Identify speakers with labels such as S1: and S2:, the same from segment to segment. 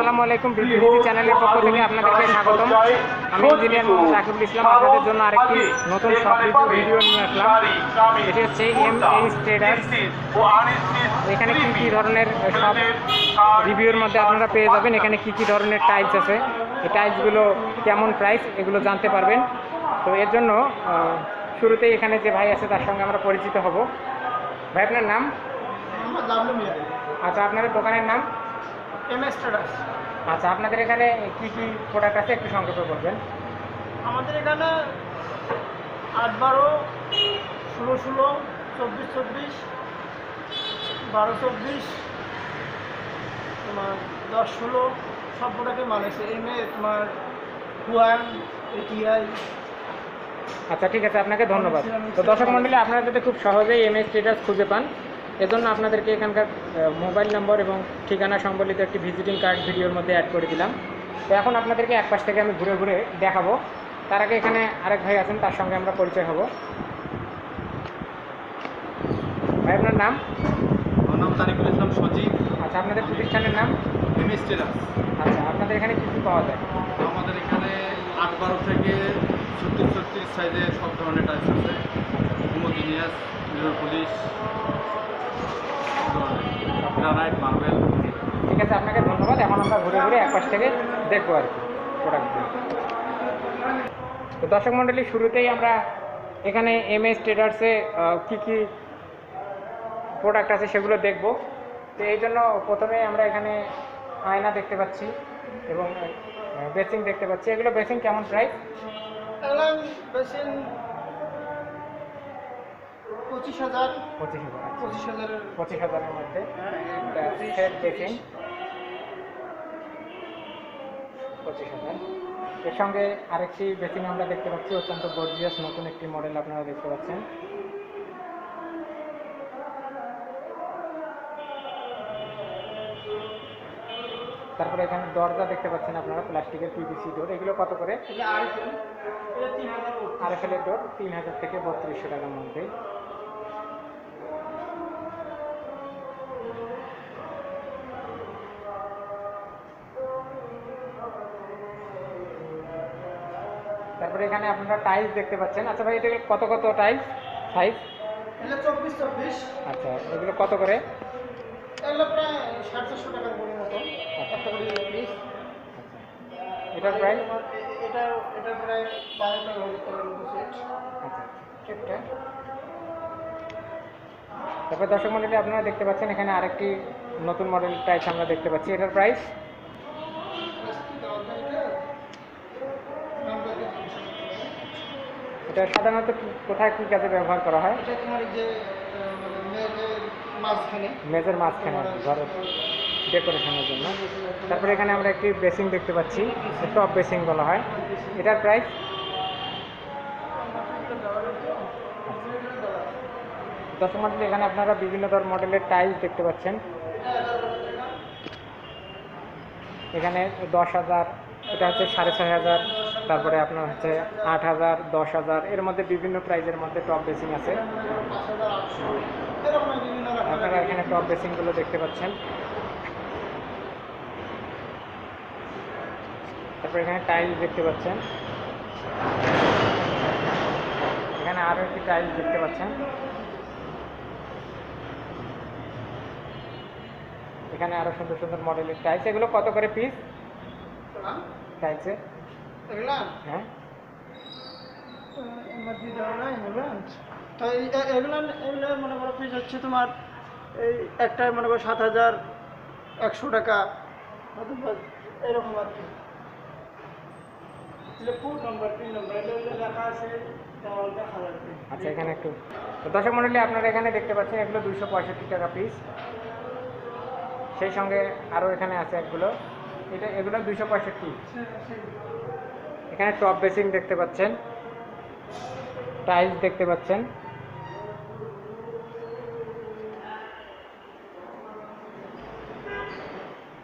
S1: আসসালামু আলাইকুম বিবিসি চ্যানেলের পক্ষ থেকে আপনাদেরকে স্বাগতম। আমি ইঞ্জিনিয়ার রাকিবুল ইসলাম আপনাদের জন্য আরেকটি নতুন ভিডিও নিয়ে আসলাম। এটি হচ্ছে এম এইচ এখানে কী কী ধরনের সব রিভিউর মধ্যে আপনারা পেয়ে যাবেন এখানে কি কি ধরনের টাইলস আছে এই টাইলসগুলো কেমন প্রাইস এগুলো জানতে পারবেন। তো এর জন্য শুরুতেই এখানে যে ভাই আছে তার সঙ্গে আমরা পরিচিত হব। ভাই আপনার নাম? আচ্ছা আপনাদের দোকানের নাম?
S2: এম এস ট্রেডার্স
S1: আচ্ছা আপনাদের এখানে কি কি প্রোডাক্ট আছে একটু সংক্ষেপে বলবেন?
S2: আমাদের এখানে আট বারো ষোলো ষোলো চব্বিশ চব্বিশ বারো চব্বিশ তোমার দশ ষোলো সব প্রোডাক্টের মাল আছে। এম এ তোমার হুয়ান এটিআই
S1: আচ্ছা ঠিক আছে আপনাকে ধন্যবাদ। তো দর্শক মণ্ডলী আপনারা যাতে খুব সহজেই এমএস স্টেটাস খুঁজে পান এজন্য আপনাদেরকে এখানকার মোবাইল নম্বর এবং ঠিকানা সম্বলিত একটি ভিজিটিং কার্ড ভিডিওর মধ্যে অ্যাড করে দিলাম। তো এখন আপনাদেরকে এক পাশ থেকে আমি ঘুরে ঘুরে দেখাবো। তার আগে এখানে আরেক ভাই আছেন তার সঙ্গে আমরা পরিচয় হব। ভাই আপনার নাম?
S3: আমার নাম তারিকুল ইসলাম সজীব।
S1: আচ্ছা আপনাদের প্রতিষ্ঠানের নাম?
S3: এমএস টেলার্স
S1: আচ্ছা আপনাদের এখানে কী কী পাওয়া যায়?
S3: আমাদের এখানে আট বারো থেকে ছত্রিশ ছত্রিশ সাইজে সব ধরনের টাইলস আছে। Homogeneous mirror polish granite marble
S1: ঠিক আছে, আপনাকে ধন্যবাদ। এখন আমরা ঘুরে ঘুরে এক পাশ থেকে দেখব আর কি তো দর্শক মণ্ডলী শুরুতেই আমরা এখানে এম এস ট্রেডার্সে কী কী প্রোডাক্ট আছে সেগুলো দেখব। তো এই জন্য প্রথমে আমরা এখানে আয়না দেখতে পাচ্ছি এবং বেসিং দেখতে পাচ্ছি। এগুলো বেসিং কেমন প্রাইস
S2: বেশি পঁচিশ হাজার।
S1: পঁচিশ হাজার আচ্ছা।
S2: পঁচিশ হাজারের
S1: পঁচিশ হাজারের মধ্যে। সেট বেসিং পঁচিশ হাজার। এর সঙ্গে আরেকটি বেসিং আমরা দেখতে পাচ্ছি অত্যন্ত গর্জিয়াস নতুন একটি মডেল আপনারা দেখতে পাচ্ছেন। তারপরে এখানে দরজা দেখতে পাচ্ছেন আপনারা প্লাস্টিকের পিভিসি ডোর এগুলো কত করে?
S2: এটা আইফোন এটা তিন হাজার
S1: আর এফ এলের ডোর তিন হাজার থেকে বত্রিশশো টাকার মধ্যে। তারপরে এখানে আপনারা টাইলস দেখতে পাচ্ছেন। আচ্ছা ভাই এটা কত কত টাইলস সাইজ
S2: চব্বিশ চব্বিশ।
S1: আচ্ছা এগুলো কত করে?
S2: এগুলো প্রায় সাড়ে চারশো টাকার করে মতো। একটা করে পিস
S1: আচ্ছা। এটার প্রাইস
S2: এটা প্রায় মতো সেট
S1: আচ্ছা সেটটা তারপরে দর্শক মন্ডলী আপনারা দেখতে পাচ্ছেন এখানে আরেকটি নতুন মডেল টাইলস আমরা দেখতে পাচ্ছি। এটার প্রাইস এটা সাধারণত কোথায় কী কাজে ব্যবহার করা হয়?
S2: এটা তোমার যে আহ, মেয়েদের মাঝখানে।
S1: মেজের মাঝখানে ঘরের ডেকোরেশনের জন্য। তারপরে এখানে আমরা একটি বেসিং দেখতে পাচ্ছি টপ বেসিং বলা হয়। এটার প্রাইস? দশ মডেল এখানে আপনারা বিভিন্ন ধর মডেলের টাইলস দেখতে পাচ্ছেন। এখানে দশ হাজার এটা হচ্ছে সাড়ে ছয় হাজার। তারপরে আপনার হচ্ছে আট হাজার দশ হাজার এর মধ্যে বিভিন্ন প্রাইজের মধ্যে টপ বেসিং আছে। আপনারা এখানে টপ বেসিংগুলো দেখতে পাচ্ছেন। তারপর এখানে টাইলস দেখতে পাচ্ছেন। এখানে আরও একটি টাইলস দেখতে পাচ্ছেন। এখানে আরও সুন্দর সুন্দর মডেলের টাইলস এগুলো কত করে পিস টাইলসে
S2: এগুলা
S1: হ্যাঁ
S2: নাই এগুলা মনে করো হচ্ছে তোমার এই একটাই মনে করো সাত হাজার একশো টাকা। এরকম আর কি।
S1: আচ্ছা এখানে একটু। তো দর্শক মণ্ডলী আপনারা এখানে দেখতে পাচ্ছেন এগুলো দুশো পঁয়ষট্টি টাকা পিস সেই সঙ্গে আরও এখানে আছে একগুলো। এটা এগুলো দুশো পঁয়ষট্টি। এখানে টপ বেসিং দেখতে পাচ্ছেন। টাইলস দেখতে পাচ্ছেন।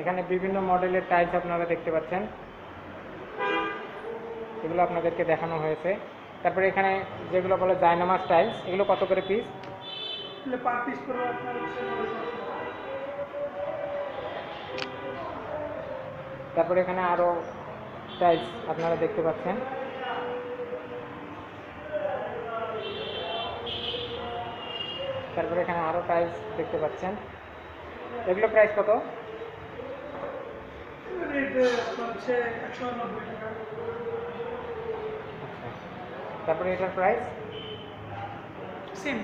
S1: এখানে বিভিন্ন মডেলের টাইলস আপনারা দেখতে পাচ্ছেন। এগুলো আপনাদেরকে দেখানো হয়েছে। তারপরে এখানে যেগুলো বলে জায়নামাজ টাইলস এগুলো কত করে পিস
S2: পার পিস করে
S1: তারপরে এখানে আরও টাইলস আপনারা দেখতে পাচ্ছেন। তারপরে এখানে আরও টাইলস দেখতে পাচ্ছেন। এগুলো প্রাইস কত? আচ্ছা। তারপরে এটার প্রাইস
S2: সেম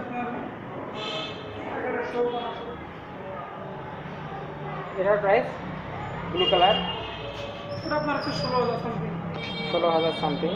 S2: আপনার?
S1: এটার প্রাইস ব্লু কালার
S2: ওটা আপনার হচ্ছে ষোলো হাজার সামথিং
S1: ষোলো হাজার সামথিং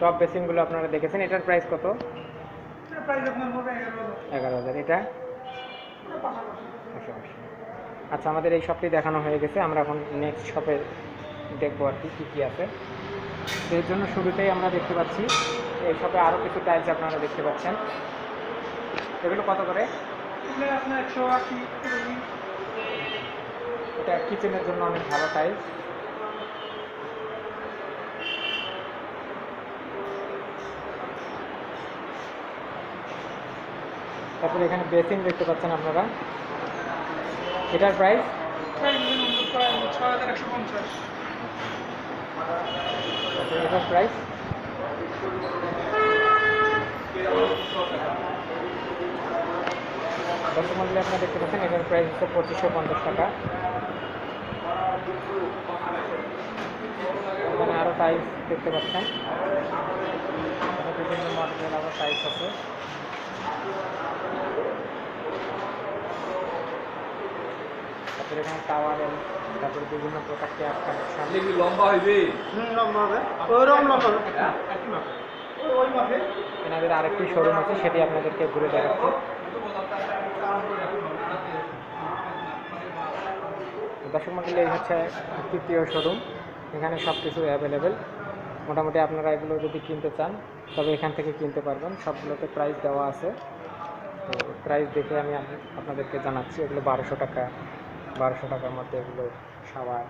S1: টপ বেসিনগুলো আপনারা দেখেছেন এটার প্রাইস কত?
S2: এগারো হাজার।
S1: এটা?
S2: পাশাপাশি
S1: পাশাপাশি আচ্ছা আমাদের এই শপটি দেখানো হয়ে গেছে আমরা এখন নেক্সট শপে দেখব আর কি কী কী আছে। এর জন্য শুরুতেই আমরা দেখতে পাচ্ছি এই শপে আরও কিছু টাইলস আপনারা দেখতে পাচ্ছেন। এগুলো কত করে?
S2: আপনার একশো আশি
S1: এটা কিচেনের জন্য অনেক ভালো টাইলস তারপরে এখানে বেসিন দেখতে পাচ্ছেন আপনারা। এটার প্রাইস
S2: প্রাইস ধরুন প্রায় ছয় হাজার একশো পঞ্চাশ
S1: তারপরে এটার প্রাইস দর্শক আপনারা দেখতে পাচ্ছেন এটার প্রাইস হচ্ছে পঁচিশশো পঞ্চাশ টাকা। এখানে আরও টাইলস দেখতে পাচ্ছেন। বিভিন্ন মডেলের আরও টাইলস আছে। তারপরে এখানে টাওয়ারের তারপরে বিভিন্ন প্রকার চেয়ার কানেকশন
S3: কি লম্বা হইবে?
S2: হুম লম্বা হবে। ওইরকম লম্বা হবে। ওই- ওই মাপে
S1: এনাদের আরেকটি শোরুম আছে সেটি আপনাদেরকে ঘুরে দেখাচ্ছে। দর্শক মন্ডলী, এই হচ্ছে তৃতীয় শোরুম। এখানে সব কিছু অ্যাভেলেবেল মোটামুটি আপনারা এগুলো যদি কিনতে চান, তবে এখান থেকে কিনতে পারবেন। সবগুলোতে প্রাইস দেওয়া আছে। তো প্রাইস দেখে আমি আপনাদেরকে জানাচ্ছি, এগুলো বারোশো টাকা। বারোশো টাকার মধ্যে এগুলো সাবান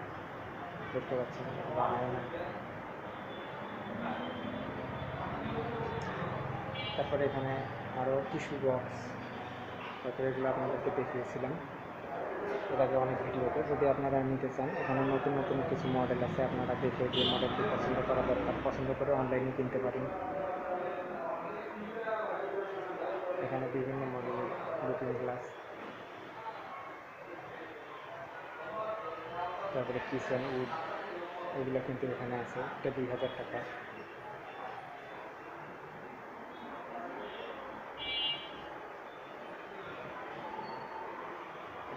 S1: দেখতে পাচ্ছেন। তারপরে এখানে আরও টিস্যু বক্স তারপরে এগুলো আপনাদেরকে দেখিয়েছিলাম। এর আগে অনেক ভিডিওতে যদি আপনারা নিতে চান, এখানে নতুন নতুন কিছু মডেল আছে, আপনারা দেখে যে মডেলটি পছন্দ করা দরকার। পছন্দ করে অনলাইনে কিনতে পারেন। এখানে বিভিন্ন মডেলের লুকিং গ্লাস তারপরে কিচেন উড এগুলো কিন্তু এখানে আছে। এটা দুই হাজার টাকা।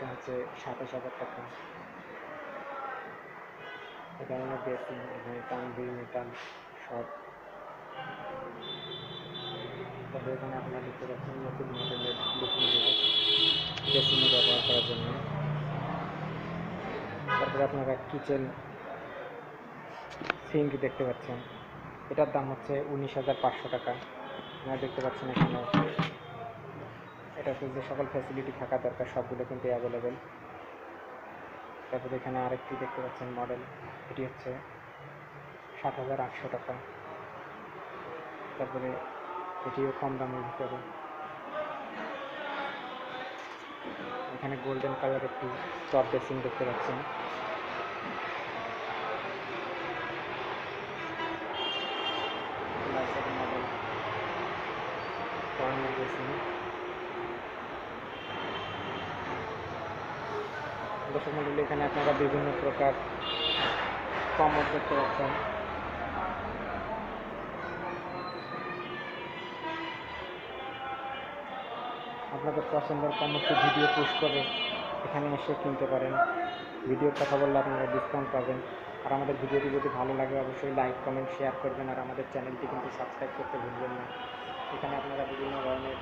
S1: এটা হচ্ছে সাতাশ হাজার টাকা। এখানে বেসিন এখানে টানবি মেটাল সব। তবে এখানে আপনারা দেখতে পাচ্ছেন নতুন মডেলের গ্লাস বেসিনে ব্যবহার করার জন্য। তারপরে আপনারা কিচেন সিঙ্ক দেখতে পাচ্ছেন। এটার দাম হচ্ছে উনিশ হাজার পাঁচশো টাকা। আপনারা দেখতে পাচ্ছেন এখানে এটাতে যে সকল ফ্যাসিলিটি থাকা দরকার, সবগুলো কিন্তু অ্যাভেলেবেল তারপরে এখানে আরেকটি দেখতে পাচ্ছেন মডেল এটি হচ্ছে সাত হাজার আটশো টাকা। তারপরে এটিও কম দামের ভিতরে। এখানে গোল্ডেন কালার একটি টপ ড্রেসিং দেখতে পাচ্ছেন মডেল কর্নার বেসিন দর্শক মন্ডলী, এখানে আপনারা বিভিন্ন প্রকার কমর দেখতে পাচ্ছেন। আপনাদের পছন্দের কমরটি ভিডিও পোস্ট করে এখানে এসে কিনতে পারেন। ভিডিওর কথা বললে আপনারা ডিসকাউন্ট পাবেন। আর আমাদের ভিডিওটি যদি ভালো লাগে, অবশ্যই লাইক কমেন্ট শেয়ার করবেন। আর আমাদের চ্যানেলটি কিন্তু সাবস্ক্রাইব করতে ভুলবেন না। এখানে আপনারা বিভিন্ন ধরনের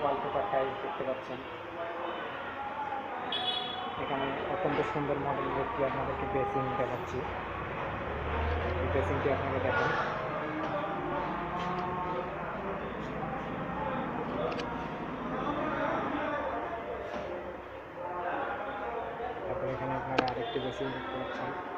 S1: ওয়ালপেপার টাইলস দেখতে পাচ্ছেন। এখানে অত্যন্ত সুন্দর মডেল একটি আপনাদেরকে বেসিন দেখাচ্ছি। এই বেসিনটি আপনারা দেখেন। তারপরে এখানে আপনারা আরেকটি বেসিন দেখতে পাচ্ছেন।